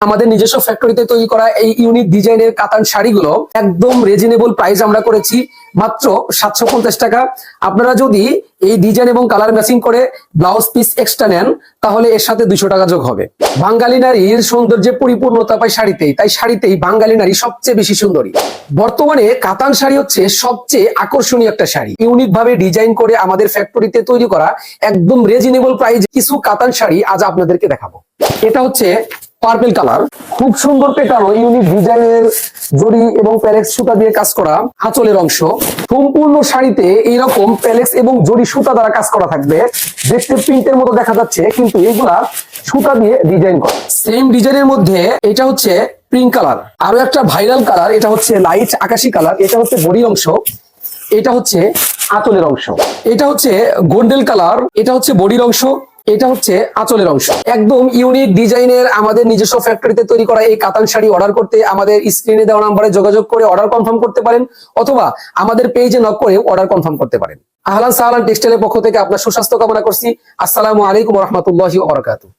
আমাদের নিজস্ব ফ্যাক্টরিতে তৈরি করা এই ইউনিক ডিজাইনের কাতান শাড়িগুলো একদম রিজনেবল প্রাইস আমরা করেছি মাত্র সাতশো পঞ্চাশ টাকা। আপনারা যদি এই ডিজাইন এবং কালার ম্যাচিং করে ব্লাউজ পিস এক্সট্রা নেন, তাহলে এর সাথে দুশো টাকা যোগ হবে। বাঙালি নারীর সৌন্দর্যের পরিপূর্ণতা পায় শাড়িতেই, তাই শাড়িতেই বাঙালি নারী সবচেয়ে বেশি সুন্দরী। বর্তমানে কাতান শাড়ি হচ্ছে সবচেয়ে আকর্ষণীয় একটা শাড়ি। ইউনিক ভাবে ডিজাইন করে আমাদের ফ্যাক্টরিতে তৈরি করা একদম রিজনেবল প্রাইস কিছু কাতান শাড়ি আজ আপনাদেরকে দেখাবো। এটা হচ্ছে পার্পেল কালার খুব সুন্দর পেটানো ইউনিক ডিজাইনের জড়ি এবং প্যালেক্স সুতা দিয়ে কাজ করা আঁচলের অংশ। সম্পূর্ণ শাড়িতে এইরকম প্যালেক্স এবং জড়ি সুতা দ্বারা কাজ করা থাকবে। দেখতে প্রিন্টের মতো দেখা যাচ্ছে, কিন্তু এগুলা সুতা দিয়ে ডিজাইন করা। সেম ডিজাইনের মধ্যে এটা হচ্ছে পিঙ্ক কালার আরও একটা ভাইরাল কালার এটা হচ্ছে লাইট আকাশি কালার এটা হচ্ছে বডি অংশ। এটা হচ্ছে আঁচলের অংশ। এটা হচ্ছে গোল্ডেন কালার এটা হচ্ছে বডির অংশ। এটা হচ্ছে আঁচলের অংশ। একদম ইউনিক ডিজাইনের আমাদের নিজস্ব ফ্যাক্টরিতে তৈরি করা এই কাতান শাড়ি অর্ডার করতে আমাদের স্ক্রিনে দেওয়া নাম্বারে যোগাযোগ করে অর্ডার কনফার্ম করতে পারেন অথবা আমাদের পেজে নক করে অর্ডার কনফার্ম করতে পারেন। আহলান সাহালান টেক্সটাইলের পক্ষ থেকে আপনার সুস্বাস্থ্য কামনা করছি। আসসালামু আলাইকুম রহমতুল্লাহ ওবরাকাতুহ